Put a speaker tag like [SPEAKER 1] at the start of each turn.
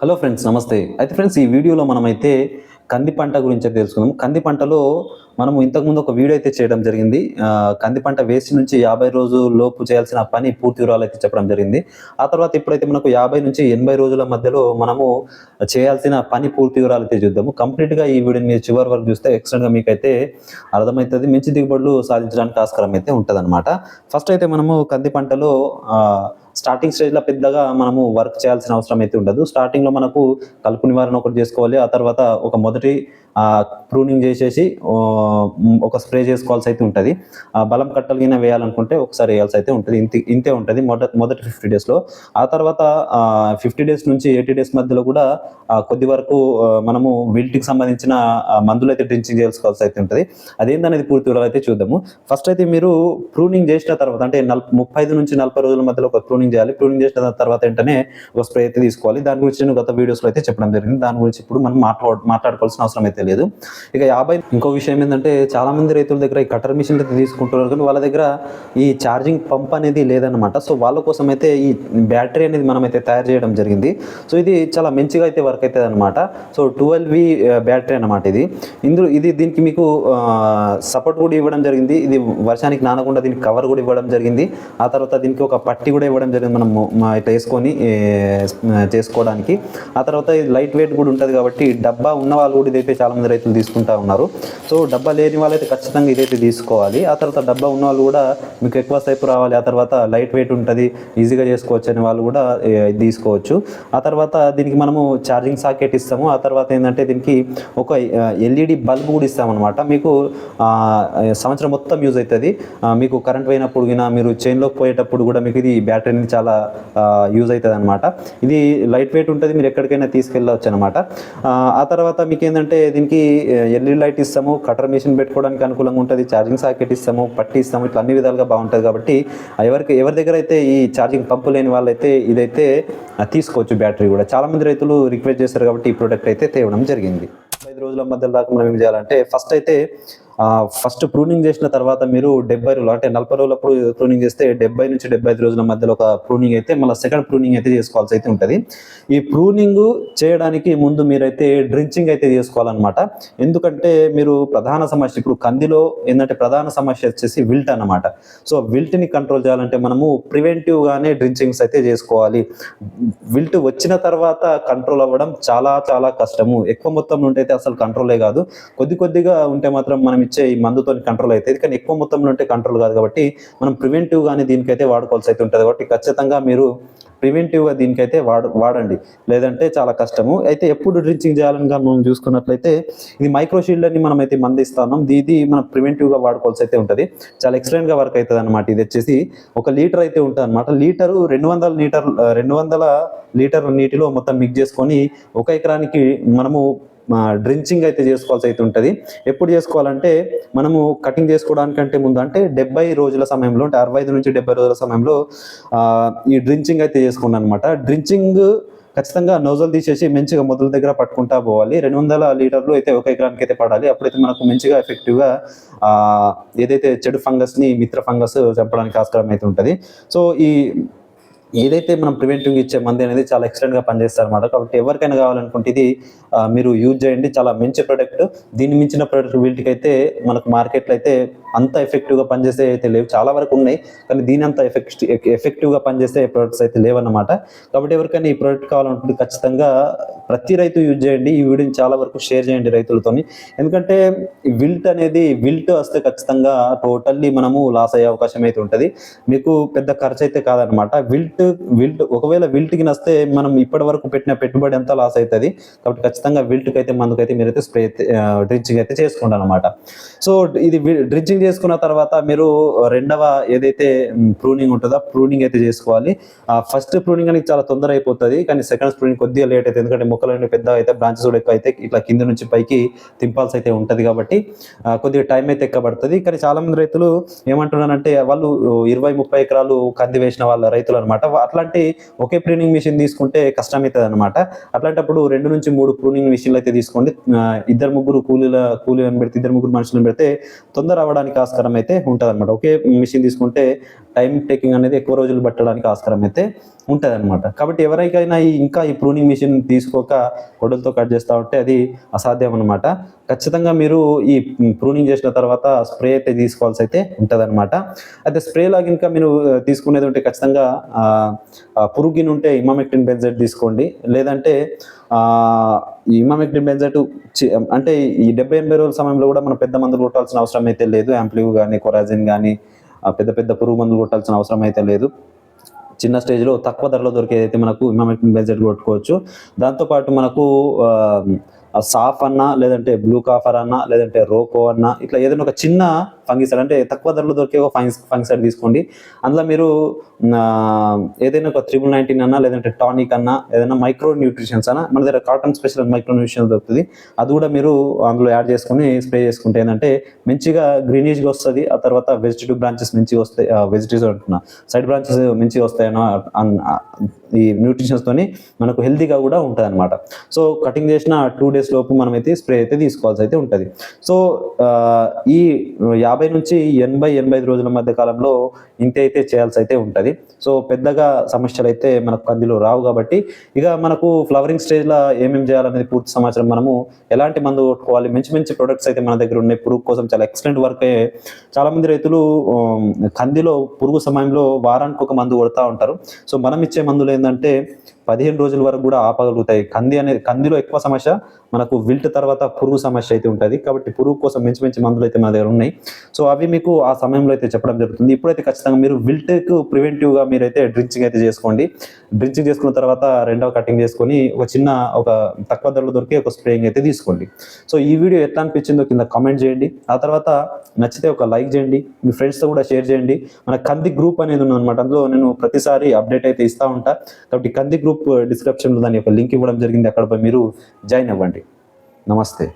[SPEAKER 1] Hello friends నమస్తే. అయితే friends ఈ వీడియోలో మనమైతే కంది పంట గురించి తెలుసుకుందాం. కంది పంటలో మనము ఇంతకుముందు ఒక వీడియో అయితే చేయడం జరిగింది. కంది పంట వేసి నుంచి యాభై రోజుల లోపు చేయాల్సిన పని పూర్తి వివరాలు అయితే చెప్పడం జరిగింది. ఆ తర్వాత ఇప్పుడైతే మనకు యాభై నుంచి ఎనభై రోజుల మధ్యలో మనము చేయాల్సిన పని పూర్తి వివరాలు అయితే చూద్దాము. కంప్లీట్గా ఈ వీడియోని మీరు చివరి వరకు చూస్తే ఎక్స్టెంట్గా మీకైతే అర్థమవుతుంది. మంచి దిగుబడులు సాధించడానికి ఆస్కారం అయితే ఉంటుంది ఫస్ట్ అయితే మనము కంది పంటలో స్టార్టింగ్ స్టేజ్లో పెద్దగా మనము వర్క్ చేయాల్సిన అవసరం అయితే ఉండదు. స్టార్టింగ్లో మనకు కలుపు నివారణ ఒకటి చేసుకోవాలి. ఆ తర్వాత ఒక మొదటి ప్రూనింగ్ చేసేసి ఒక స్ప్రే చేసుకోవాల్సి అయితే ఉంటుంది. ఆ బలం కట్టలు వేయాలనుకుంటే ఒకసారి వేయాల్సి అయితే ఉంటుంది. ఇంతే ఇంతే ఉంటుంది మొదటి మొదటి ఫిఫ్టీ డేస్లో ఆ తర్వాత ఫిఫ్టీ డేస్ నుంచి ఎయిటీ డేస్ మధ్యలో కూడా కొద్ది వరకు మనము విల్ట్కి సంబంధించిన మందులు అయితే డ్రించింగ్ చేసుకోవాల్సి అయితే ఉంటుంది. అదేందనేది పూర్తి వివరాలు అయితే చూద్దాము. ఫస్ట్ అయితే మీరు ప్రూనింగ్ చేసిన తర్వాత అంటే నలభై ముప్పై ఐదు నుంచి నలభై రోజుల మధ్యలో ఒక ప్రూనింగ్ చేయాలి. ప్రూనింగ్ చేసిన తర్వాత వెంటనే ఒక స్ప్రే అయితే తీసుకోవాలి. దాని గురించి నేను గత వీడియోస్లో అయితే చెప్పడం జరిగింది. దాని గురించి ఇప్పుడు మనం మాట్లాడు మాట్లాడుకోవాల్సిన అవసరం అయితే లేదు. ఇక యాభై ఇంకో విషయం ఏంటంటే చాలా మంది రైతుల దగ్గర ఈ కటర్ మిషన్ అయితే తీసుకుంటున్నారు కానీ వాళ్ళ దగ్గర ఈ ఛార్జింగ్ పంప్ అనేది లేదన్నమాట. సో వాళ్ళ కోసం అయితే ఈ బ్యాటరీ అనేది మనం అయితే తయారు చేయడం జరిగింది. సో ఇది చాలా మంచిగా అయితే వర్క్ అవుతుంది అనమాట సో ట్వెల్వ్ వి బ్యాటరీ అన్నమాట ఇది. ఇందులో ఇది దీనికి మీకు సపోర్ట్ కూడా ఇవ్వడం జరిగింది. ఇది వర్షానికి నానకుండా దీనికి కవర్ కూడా ఇవ్వడం జరిగింది. ఆ తర్వాత దీనికి ఒక పట్టి కూడా ఇవ్వడం జరిగింది మనం ఇట్లా వేసుకొని చేసుకోవడానికి. ఆ తర్వాత లైట్ వెయిట్ కూడా ఉంటుంది కాబట్టి డబ్బా ఉన్న వాళ్ళు కూడా ఇదైతే చాలామంది రైతులు తీసుకుంటా ఉన్నారు. సో డబ్బా లేని వాళ్ళైతే ఖచ్చితంగా ఇదైతే తీసుకోవాలి. ఆ తర్వాత డబ్బా ఉన్న వాళ్ళు కూడా మీకు ఎక్కువ సేపు రావాలి. ఆ తర్వాత లైట్ వెయిట్ ఉంటుంది ఈజీగా చేసుకోవచ్చు అనే వాళ్ళు కూడా తీసుకోవచ్చు. ఆ తర్వాత దీనికి మనము ఛార్జింగ్ సాకెట్ ఇస్తాము. ఆ తర్వాత ఏంటంటే దీనికి ఒక ఎల్ఈడి బల్బ్ కూడా ఇస్తామన్నమాట. మీకు సంవత్సరం మొత్తం యూజ్ అవుతుంది. మీకు కరెంట్ పోయినప్పుడు కూడా మీరు చైన్లోకి పోయేటప్పుడు కూడా మీకు ఇది బ్యాటరీని అనేది చాలా యూజ్ అవుతుంది అనమాట ఇది లైట్ వెయిట్ ఉంటుంది మీరు ఎక్కడికైనా తీసుకెళ్ళవచ్చు అనమాట ఆ తర్వాత మీకు ఏంటంటే దీనికి ఎల్ఈడి లైట్ ఇస్తాము కటర్ మిషన్ పెట్టుకోవడానికి అనుకూలంగా ఉంటుంది ఛార్జింగ్ సాకెట్ ఇస్తాము పట్టి ఇస్తాము ఇట్లా అన్ని విధాలుగా బాగుంటుంది కాబట్టి ఎవరికి ఎవరి దగ్గర అయితే ఈ ఛార్జింగ్ పంపు లేని వాళ్ళైతే ఇదైతే తీసుకోవచ్చు బ్యాటరీ కూడా. చాలామంది రైతులు రిక్వెస్ట్ చేస్తారు కాబట్టి ఈ ప్రోడక్ట్ అయితే తేవడం జరిగింది. ఐదు రోజుల మధ్య దాకా మనం ఏం చేయాలంటే ఫస్ట్ అయితే ఫస్ట్ ప్రూనింగ్ చేసిన తర్వాత మీరు డెబ్బై రోజులు అంటే నలభై రోజులప్పుడు ప్రూనింగ్ చేస్తే డెబ్బై నుంచి డెబ్బై ఐదు రోజుల మధ్యలో ఒక ప్రూనింగ్ అయితే మళ్ళీ సెకండ్ ప్రూనింగ్ అయితే చేసుకోవాల్సి అయితే ఉంటుంది. ఈ ప్రూనింగ్ చేయడానికి ముందు మీరైతే డ్రించింగ్ అయితే చేసుకోవాలన్నమాట. ఎందుకంటే మీరు ప్రధాన సమస్య ఇప్పుడు కందిలో ఏంటంటే ప్రధాన సమస్య వచ్చేసి విల్ట్ అనమాట సో విల్ట్ని కంట్రోల్ చేయాలంటే మనము ప్రివెంటివ్గానే డ్రించింగ్స్ అయితే చేసుకోవాలి. విల్ట్ వచ్చిన తర్వాత కంట్రోల్ అవ్వడం చాలా చాలా కష్టము. ఎక్కువ మొత్తంలో ఉంటే అయితే అసలు కంట్రోలే కాదు. కొద్ది కొద్దిగా ఉంటే మాత్రం మనం ఇచ్చే ఈ మందుతో కంట్రోల్ అవుతుంది కానీ ఎక్కువ మొత్తంలో ఉంటే కంట్రోల్ కాదు కాబట్టి మనం ప్రివెంటివ్ గానే దీనికైతే వాడుకోవాల్సి అయితే ఉంటుంది. కాబట్టి ఖచ్చితంగా మీరు ప్రివెంటివ్గా దీనికైతే వాడ వాడండి. లేదంటే చాలా కష్టము. అయితే ఎప్పుడు డ్రించింగ్ చేయాలని మనం చూసుకున్నట్లయితే ఇది మైక్రోషీల్డ్ అని మనం అయితే మందిస్తాం ఇది మనం ప్రివెంటివ్గా వాడుకోవాల్సి అయితే ఉంటుంది. చాలా ఎక్సలెంట్గా వర్క్ అవుతుంది అనమాట ఇది వచ్చేసి. ఒక లీటర్ అయితే ఉంటుంది అనమాట లీటరు రెండు వందల లీటర్ రెండు వందల లీటర్ నీటిలో మొత్తం మిక్స్ చేసుకొని ఒక ఎకరానికి మనము డ్రించింగ్ అయితే చేసుకోవాల్సి అయితే ఉంటుంది. ఎప్పుడు చేసుకోవాలంటే మనము కటింగ్ చేసుకోవడానికంటే ముందు అంటే డెబ్బై రోజుల సమయంలో అంటే అరవై ఐదు నుంచి డెబ్బై రోజుల సమయంలో ఈ డ్రించింగ్ అయితే చేసుకున్నాను అనమాట డ్రించింగ్ ఖచ్చితంగా నోజల్ తీసేసి మంచిగా మొదల దగ్గర పట్టుకుంటా పోవాలి. రెండు వందల లీటర్లు అయితే ఒక ఎకరానికి అయితే పడాలి. అప్పుడైతే మనకు మంచిగా ఎఫెక్టివ్గా ఏదైతే చెడు ఫంగస్ని మిత్ర ఫంగస్ చంపడానికి ఆస్కారం అయితే ఉంటుంది. సో ఈ ఏదైతే మనం ప్రివెంటివ్ ఇచ్చే మంది అనేది చాలా ఎక్సలెంట్గా పనిచేస్తారు అనమాట కాబట్టి ఎవరికైనా కావాలనుకుంటే ఇది మీరు యూజ్ చేయండి. చాలా మంచి ప్రోడక్ట్. దీన్ని మించిన ప్రోడక్ట్ వీటికి అయితే మనకు మార్కెట్లో అయితే అంత ఎఫెక్టివ్గా పనిచేసే అయితే లేవు. చాలా వరకు ఉన్నాయి కానీ దీని అంత ఎఫెక్ట్ ఎఫెక్టివ్గా పనిచేసే ప్రొడక్ట్స్ అయితే లేవన్నమాట. కాబట్టి ఎవరికైనా ఈ ప్రొడక్ట్ కావాలంటుంది ఖచ్చితంగా ప్రతి రైతు యూజ్ చేయండి. ఈ వీడియోని చాలా వరకు షేర్ చేయండి రైతులతోని. ఎందుకంటే విల్ట్ అనేది విల్ట్ వస్తే ఖచ్చితంగా టోటల్లీ మనము లాస్ అయ్యే అవకాశం అయితే ఉంటుంది. మీకు పెద్ద ఖర్చు అయితే కాదనమాట విల్ట్ విల్ట్ ఒకవేళ విల్ట్కి నస్తే మనం ఇప్పటి వరకు పెట్టిన పెట్టుబడి అంతా లాస్ అవుతుంది కాబట్టి ఖచ్చితంగా విల్ట్కి అయితే మందుకైతే మీరైతే స్ప్రే డ్రించింగ్ అయితే చేసుకోండి అనమాట సో ఇది డ్రించింగ్ చేసుకున్న తర్వాత మీరు రెండవ ఏదైతే ప్రూనింగ్ ఉంటుందో ప్రూనింగ్ అయితే చేసుకోవాలి. ఫస్ట్ ప్రూనింగ్ అనేది చాలా తొందర అయిపోతుంది కానీ సెకండ్ ప్రూనింగ్ కొద్దిగా లేట్ అవుతుంది ఎందుకంటే మొక్కలు పెద్ద అయితే బ్రాంచెస్ కూడా ఎక్కువ అయితే ఇట్లా కింద నుంచి పైకి తింపాల్సి అయితే ఉంటుంది కాబట్టి కొద్దిగా టైం అయితే ఎక్కబడుతుంది కానీ చాలా మంది రైతులు ఏమంటున్నారంటే వాళ్ళు ఇరవై ముప్పై ఎకరాలు కంది వేసిన వాళ్ళ రైతులు అనమాట. అట్లాంటి ఒకే ప్రూనింగ్ మిషన్ తీసుకుంటే కష్టం అవుతుంది అనమాట అట్లాంటప్పుడు రెండు నుంచి మూడు ప్రూనింగ్ మిషన్లు అయితే తీసుకోండి. ఇద్దరు ముగ్గురు కూలీల కూలీలను పెడితే ఇద్దరు ముగ్గురు మనుషులను పెడితే తొందర అవ్వడానికి ఆస్కారం అయితే ఉంటుంది అనమాట ఒకే మిషన్ తీసుకుంటే టైం టేకింగ్ అనేది ఎక్కువ రోజులు పట్టడానికి ఆస్కారం అయితే ఉంటుంది అనమాట కాబట్టి ఎవరికైనా ఇంకా ఈ ప్రూనింగ్ మిషన్ తీసుకోక గొడ్డలతో కట్ చేస్తూ ఉంటే అది అసాధ్యం అనమాట ఖచ్చితంగా మీరు ఈ ప్రూనింగ్ చేసిన తర్వాత స్ప్రే అయితే తీసుకోవాల్సి అయితే ఉంటుంది అనమాట అయితే లాగా ఇంకా మీరు తీసుకునేది ఉంటే ఖచ్చితంగా ఆ, పురుగిన్ ఉంటే ఇమామెక్టిన్ బెన్జెట్ తీసుకోండి. లేదంటే ఈ ఇమామెక్టిన్ బెంజెట్ అంటే ఈ డెబ్బై ఎనభై రోజుల సమయంలో కూడా మనం పెద్ద మందులు కొట్టాల్సిన అవసరం అయితే లేదు. యాంప్లివ్ కానీ కొరాజిన్ కానీ పెద్ద పెద్ద పురుగు మందులు కొట్టాల్సిన అవసరం అయితే లేదు. చిన్న స్టేజ్లో తక్కువ ధరలో దొరికేదైతే మనకు ఇమామెక్టిన్ బెంజెట్ కొట్టుకోవచ్చు. దాంతోపాటు మనకు ఆ, సాఫ్ అన్నా లేదంటే బ్లూ కాఫర్ అన్నా లేదంటే రోకో అన్నా ఇట్లా ఏదైనా ఒక చిన్న ఫంగిసైడ్ అంటే తక్కువ ధరలో దొరికే ఒక ఫంగిస్ ఫంగిసైడ్ తీసుకోండి. అందులో మీరు ఏదైనా ఒక త్రిబుల్ నైన్టీన్ అన్నా లేదంటే టానిక్ అన్నా ఏదైనా మైక్రో న్యూట్రిషన్స్ అన్న మన దగ్గర కాటన్ స్పెషల్ మైక్రో న్యూట్రిషన్స్ దొరుకుతుంది. అది కూడా మీరు అందులో యాడ్ చేసుకొని స్ప్రే చేసుకుంటే ఏంటంటే మంచిగా గ్రీనిష్గా వస్తుంది ఆ తర్వాత వెజిటేటివ్ బ్రాంచెస్ మంచిగా వస్తాయి వెజిటేటివ్స్ అంటున్నా సైడ్ బ్రాంచెస్ మంచిగా వస్తాయన్న అన్- ఈ న్యూట్రిషన్స్ తోని మనకు హెల్తీగా కూడా ఉంటుంది అనమాట సో కటింగ్ చేసిన టూ డేస్ లోపు మనమైతే స్ప్రే అయితే తీసుకోవాల్సి అయితే ఉంటుంది. సో ఈ యాభై నుంచి ఎనభై ఎనభై ఐదు రోజుల మధ్య కాలంలో ఇంతే అయితే చేయాల్సి అయితే ఉంటుంది. సో పెద్దగా సమస్యలు అయితే మనకు కందిలో రావు కాబట్టి ఇక మనకు ఫ్లవరింగ్ స్టేజ్లో ఏమేమి చేయాలనేది పూర్తి సమాచారం మనము ఎలాంటి మందు కొట్టుకోవాలి మంచి మంచి ప్రొడక్ట్స్ అయితే మన దగ్గర ఉన్నాయి. పురుగు కోసం చాలా ఎక్సలెంట్ వర్క్ చాలా మంది రైతులు కందిలో పురుగు సమయంలో వారానికి ఒక మందు కొడతా ఉంటారు. సో మనం ఇచ్చే మందులు ఏంటంటే పదిహేను రోజుల వరకు కూడా ఆపగలుగుతాయి. కంది అనేది కందిలో ఎక్కువ సమస్య మనకు విల్ట్ తర్వాత పురుగు సమస్య అయితే ఉంటుంది. కాబట్టి పురుగు కోసం మంచి మంచి మందులు అయితే మన దగ్గర ఉన్నాయి. సో అవి మీకు ఆ సమయంలో అయితే చెప్పడం జరుగుతుంది. ఇప్పుడైతే ఖచ్చితంగా మీరు విల్ట్కు ప్రివెంటివ్గా మీరైతే డ్రించింగ్ అయితే చేసుకోండి. డ్రించింగ్ చేసుకున్న తర్వాత రెండవ కటింగ్ చేసుకొని ఒక చిన్న ఒక తక్కువ ధరలో దొరికే ఒక స్ప్రేయింగ్ అయితే తీసుకోండి. సో ఈ వీడియో ఎట్లా అనిపించిందో కింద కామెంట్ చేయండి. ఆ తర్వాత నచ్చితే ఒక లైక్ చేయండి. మీ ఫ్రెండ్స్తో కూడా షేర్ చేయండి. మన కంది గ్రూప్ అనేది ఉందన్నమాట. అందులో నేను ప్రతిసారి అప్డేట్ అయితే ఇస్తూ ఉంటా. కాబట్టి కంది గ్రూప్ డిస్క్రిప్షన్లో దాని యొక్క లింక్ ఇవ్వడం జరిగింది. అక్కడ మీరు జాయిన్ అవ్వండి. నమస్తే